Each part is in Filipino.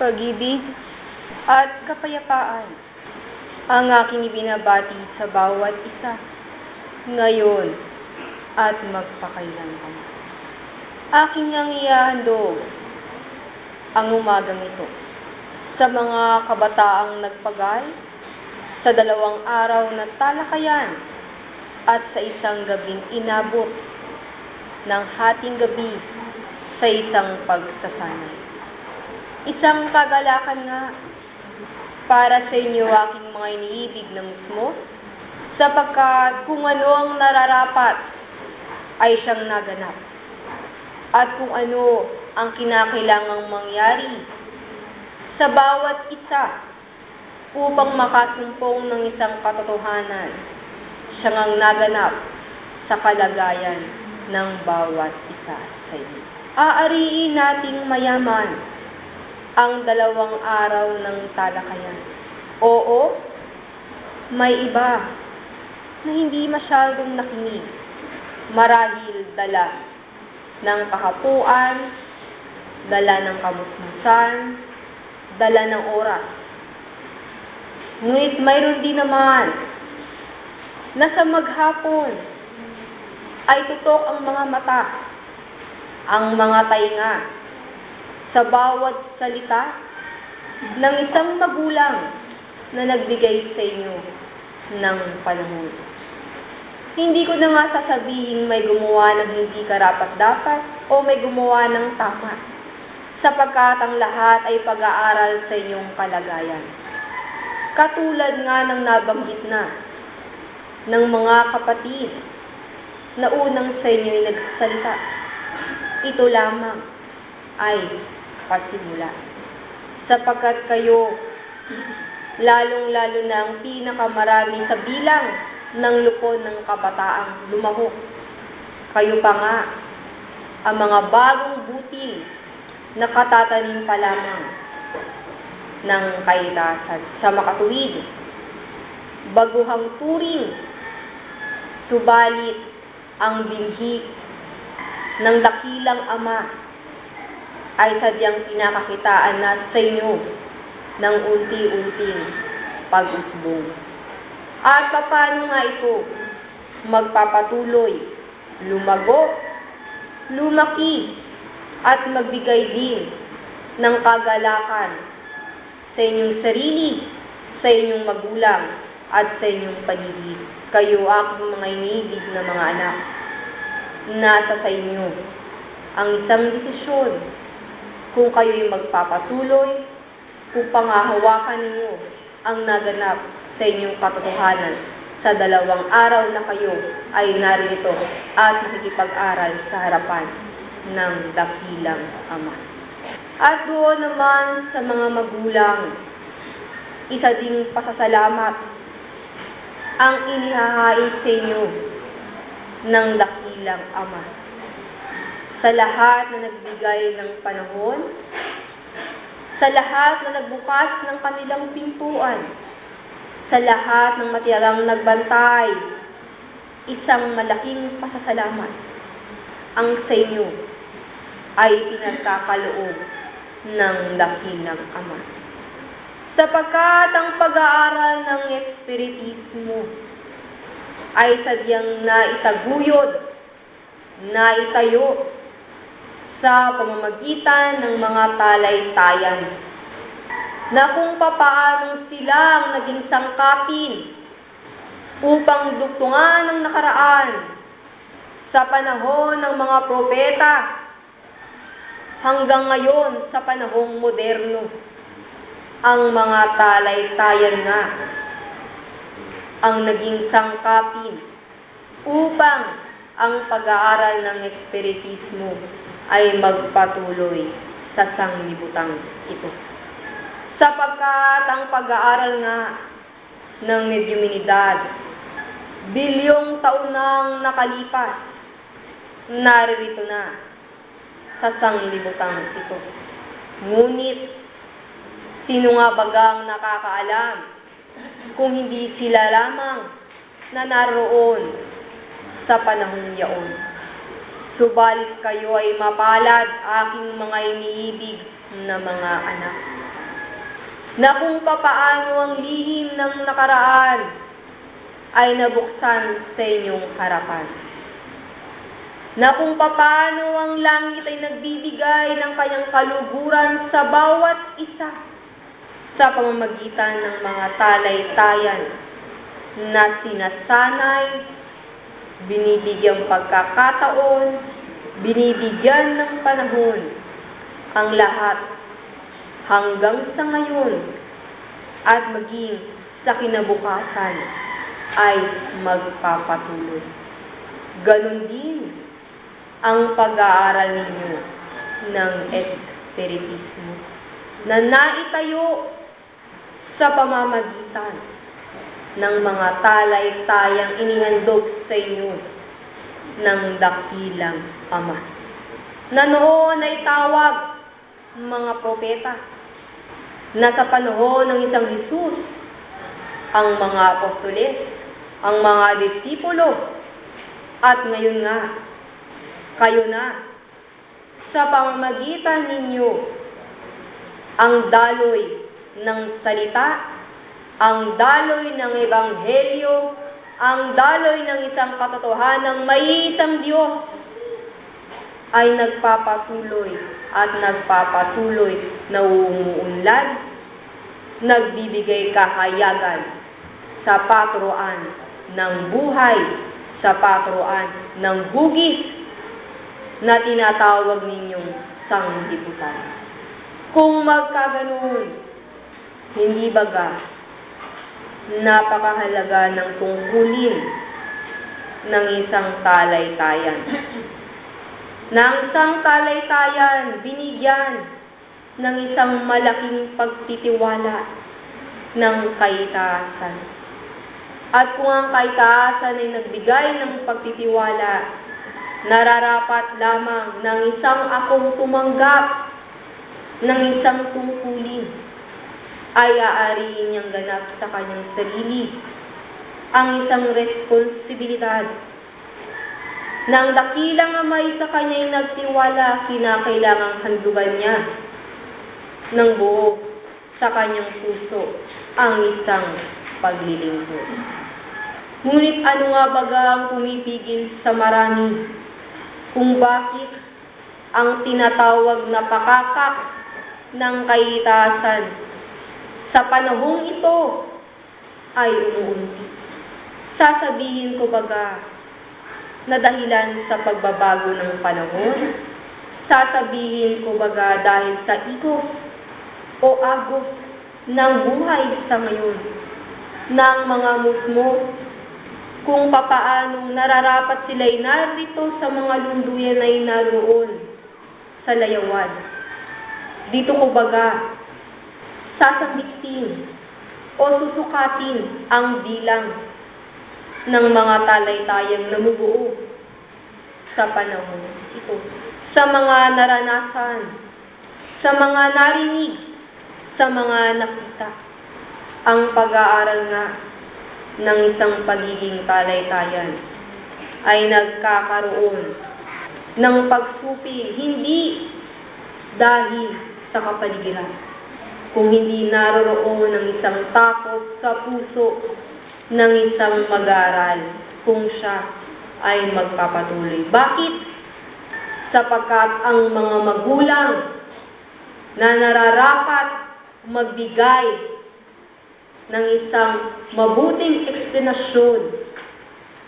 pag-ibig, at kapayapaan ang aking ibinabati sa bawat isa, ngayon at magpakailanman. Aking ang ihahandog ang umagang ito sa mga kabataang nagpagal, sa dalawang araw na talakayan, at sa isang gabing inabot ng hating gabi sa isang pagsasanay. Isang kagalakan nga para sa inyo aking mga iniibig na musmo, sapagkat kung ano ang nararapat ay siyang naganap. At kung ano ang kinakailangang mangyari sa bawat isa upang makasumpong ng isang katotohanan, siyang ang naganap sa kalagayan ng bawat isa sa inyo. Aariin nating mayaman ang dalawang araw ng talakayan. Oo, may iba na hindi masyadong nakinig. Marahil dala ng kahapuan, dala ng kamusmusan, dala ng oras. Ngunit mayroon din naman na sa maghapon ay tutok ang mga mata, ang mga tainga, sa bawat salita ng isang magulang na nagbigay sa inyo ng panahon. Hindi ko na nga sasabihin may gumawa ng hindi karapat-dapat o may gumawa ng tama, sapagkat ang lahat ay pag-aaral sa inyong kalagayan. Katulad nga ng nabanggit na ng mga kapatid na unang sa inyo ay nagsalita. Ito lamang ay pasimula. Sapagkat kayo, lalong-lalo na ang pinakamarami sa bilang ng lupon ng kabataang lumahok. Kayo pa nga, ang mga bagong butil na katatanim pa lamang ng kaitasan sa makatuwid. Baguhang turing, subalit ang binhi ng dakilang ama ay sadyang pinakakitaan na sa inyo ng unti-unting pag-usbong. At paano nga ito magpapatuloy, lumago, lumaki, at magbigay din ng kagalakan sa inyong sarili, sa inyong magulang, at sa inyong paligid. Kayo aking mga iniibig na mga anak. Nasa sa inyo ang isang desisyon kung kayo'y magpapatuloy upang hahawakan ninyo ang naganap sa inyong katotohanan sa dalawang araw na kayo ay narito at nakikipag-aral sa harapan ng dakilang Ama. At doon naman sa mga magulang, isa ding pasasalamat ang inihahain sa inyo ng dakilang Ama. Sa lahat na nagbigay ng panahon, sa lahat na nagbukas ng kanilang pintuan, sa lahat ng matiyarang nagbantay, isang malaking pasasalamat ang sa inyo ay pinagkakaloob ng dakilang Ama. Sapagkat ang pag-aaral ng Espiritismo ay sadyang naitaguyod, naitayo sa pamamagitan ng mga talaytayan na kung papaano sila ang naging sangkapin upang dugtungan ng nakaraan sa panahon ng mga propeta hanggang ngayon sa panahong moderno. Ang mga talaytayan nga ang naging sangkapin upang ang pag-aaral ng espiritismo ay magpatuloy sa sanglibutang ito. Sapagkat ang pag-aaral nga ng medyuminidad, bilyong taon nang nakalipas, naririto na sa sanglibutang ito. Ngunit, sino nga bagang nakakaalam kung hindi sila lamang na naroon sa panahong yaon? Subalit kayo ay mapalad, aking mga iniibig na mga anak. na kung papaano ang lihim ng nakaraan ay nabuksan sa inyong harapan. Na kung papaano ang langit ay nagbibigay ng kanyang kaluguran sa bawat isa sa pamamagitan ng mga talaytayan na sinasanay, binibigyang pagkakataon, binibigyan ng panahon ang lahat hanggang sa ngayon at maging sa kinabukasan ay magpapatuloy. Ganon din ang pag-aaral ninyo ng espiritismo na naitayo sa pamamagitan ng mga talay-tayang inihandog sa inyo ng dakilang Ama. Na noon ay tawag mga propeta na sa panahon ng isang Jesus, ang mga apostoles, ang mga disipulo, at ngayon nga, kayo na, sa pamamagitan ninyo, ang daloy ng salita, ang daloy ng ebanghelyo, ang daloy ng isang katotohanang may isang Diyos ay nagpapatuloy at nagpapatuloy na umuunlad, nagbibigay kahayagan sa patruan ng buhay, sa patruan ng hugis na tinatawag ninyong sanglibutan. Kung magkaganoon, hindi baga napakahalaga ng tungkulin ng isang talaytayan. Nang isang talaytayan, binigyan ng isang malaking pagtitiwala ng kaitaasan. At kung ang kaitaasan ay nagbigay ng pagtitiwala, nararapat lamang ng isang akong tumanggap ng isang tungkulin ay aariin niyang ganap sa kanyang sarili ang isang responsibilidad ng dakilang amay sa kanya'y nagtiwala, kinakailangang handugan niya ng buo sa kanyang puso ang isang paglilingkod. Ngunit ano nga baga ang pumipigil sa marami kung bakit ang tinatawag na pakakak ng kaitasan sa panahong ito ay umuunti. Sasabihin ko baga na dahilan sa pagbabago ng panahon, sasabihin ko baga dahil sa ikot o agos ng buhay sa ngayon ng mga musmos kung papaanong nararapat sila'y narito sa mga lunduyan ay naroon sa layawan. Dito ko baga sasabiktin o susukatin ang bilang ng mga talaytayang namubuo sa panahon ito. Sa mga naranasan, sa mga narinig, sa mga nakita, ang pag-aaral nga ng isang pagiging talaytayan ay nagkakaroon ng pagsupi hindi dahil sa kapaligiran, kung hindi naroroon ng isang takot sa puso ng isang mag-aaral kung siya ay magpapatuloy. Bakit? Sapagkat ang mga magulang na nararapat magbigay ng isang mabuting eksplanasyon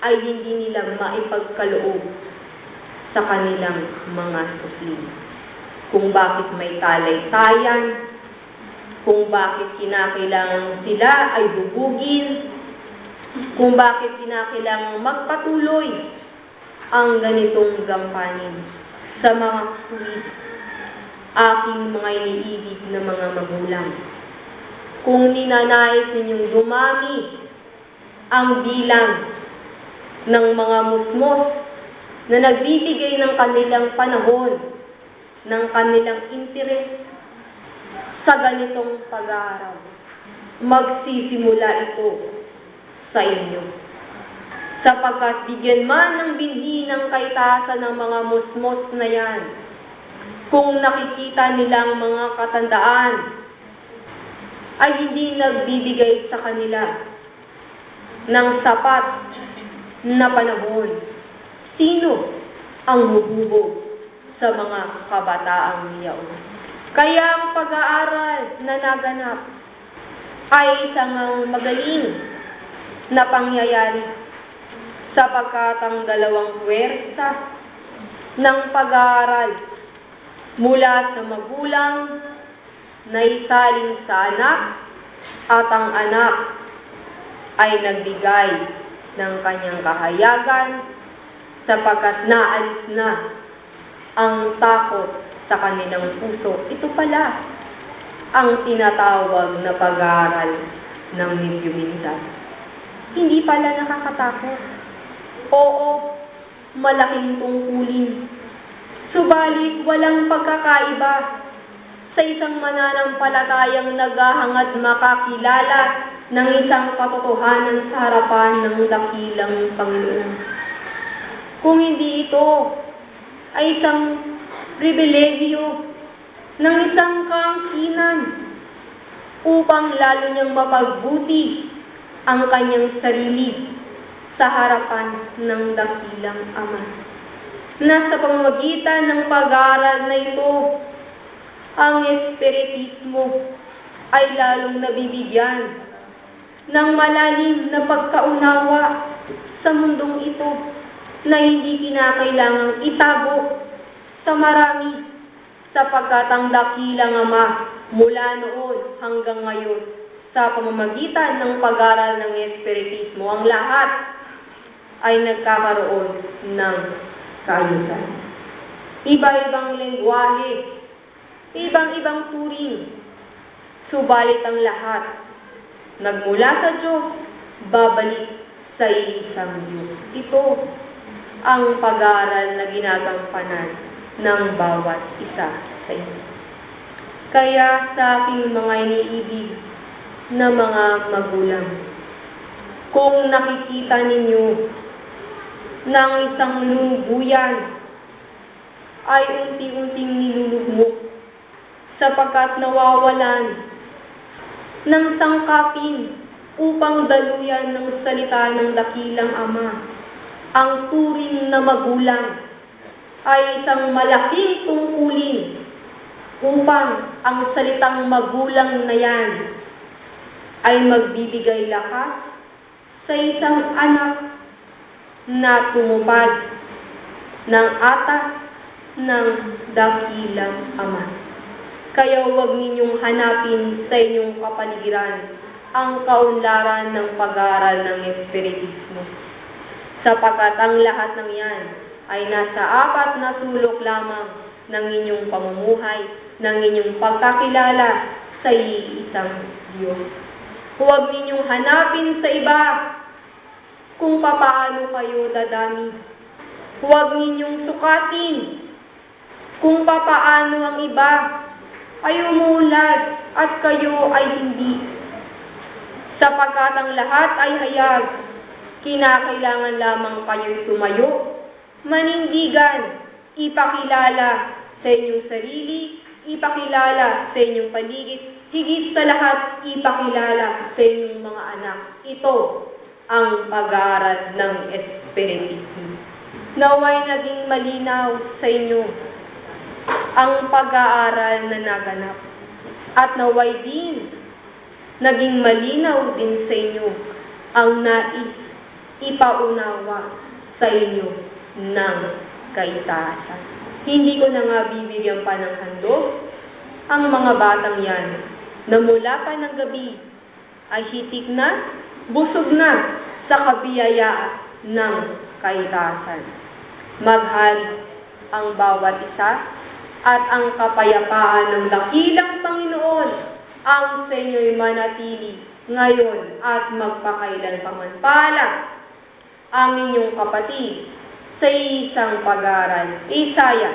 ay hindi nila maipagkaloob sa kanilang mga susin. Kung bakit may talay-tayan, kung bakit kinakailangan sila ay bubugin, kung bakit kinakailangan magpatuloy ang ganitong gampanin sa mga kuwit aking mga iniibig na mga magulang. Kung ninanais ninyong dumami ang bilang ng mga musmos na nagbibigay ng kanilang panahon, ng kanilang interes sa ganitong pag-aaral, magsisimula ito sa inyo. Sapagkat bigyan man ng binhi ng kaitasan ng mga musmos na yan, kung nakikita nilang mga katandaan ay hindi nagbibigay sa kanila ng sapat na panahon. Sino ang hububog sa mga kabataang iyaon? Kaya ang pag-aaral na naganap ay isang magaling na pangyayari sapagkat ang dalawang puwersa ng pag-aaral mula sa magulang na isaling sa anak at ang anak ay nagbigay ng kanyang kahayagan sapagkat naalis na ang takot sa kanilang puso. Ito pala ang tinatawag na pag-aaral ng medyo minsan. Hindi pala nakakatakot. Oo, malaking tungkulin. Subalit walang pagkakaiba sa isang mananampalatayang naghahangad makakilala ng isang katotohanan sa harapan ng dakilang Panginoon. Kung hindi ito ay isang pribilegyo ng isang kaangkinan upang lalo niyang mapagbuti ang kanyang sarili sa harapan ng dakilang Ama. Nasa pamamagitan ng pag-aaral na ito, ang espiritismo ay lalong nabibigyan ng malalim na pagkaunawa sa mundong ito na hindi kinakailangang itago sa marami sapagkat ang dakilang Ama mula noon hanggang ngayon sa pamamagitan ng pag-aral ng espiritismo, ang lahat ay nagkakaroon ng kaayusan. Iba-ibang lengguwahe, ibang-ibang turing, subalit ang lahat nagmula sa Diyos, babalik sa isang Diyos. Ito ang pag-aaral na ginagampanan ng bawat isa sa inyo. Kaya sa aking mga iniibig na mga magulang, kung nakikita ninyo ng isang lulubuyan ay unti-unting nilulugmok sapagkat nawawalan ng sangkapin upang daluyan ng salita ng dakilang Ama. Ang turing na magulang ay isang malaking tungkulin upang ang salitang magulang na yan ay magbibigay lakas sa isang anak na tumupad ng atas ng dakilang Ama. Kaya huwag ninyong hanapin sa inyong kapaligiran ang kaunlaran ng pag-aaral ng Espiritismo. Sapagkat ang lahat ng yan ay nasa apat na sulok lamang ng inyong pamumuhay, ng inyong pagkakilala sa iisang Diyos. Huwag ninyong hanapin sa iba kung papaano kayo dadami. Huwag ninyong sukatin kung papaano ang iba ay umuulad at kayo ay hindi. Sapagkat ang lahat ay hayag, kinakailangan lamang kayo'y tumayo, manindigan, ipakilala sa inyong sarili, ipakilala sa inyong paligid, higit sa lahat, ipakilala sa inyong mga anak. Ito ang pag-aaral ng Espiritismo. Naway naging malinaw sa inyo ang pag-aaral na naganap. At naway din, naging malinaw din sa inyo ang nais ipaunawa sa inyo ng kaitaasan. Hindi ko na nga bibigyan pa ng handog ang mga batang yan na mula pa ng gabi ay hitik na, busog na sa kabiyayaan ng kaitaasan. Maghari ang bawat isa at ang kapayapaan ng dakilang Panginoon ang sa inyo'y manatili ngayon at magpakailan pamanpala ang inyong kapatid sa isang pag-aaral. Isaya,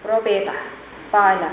Propeta, Pala,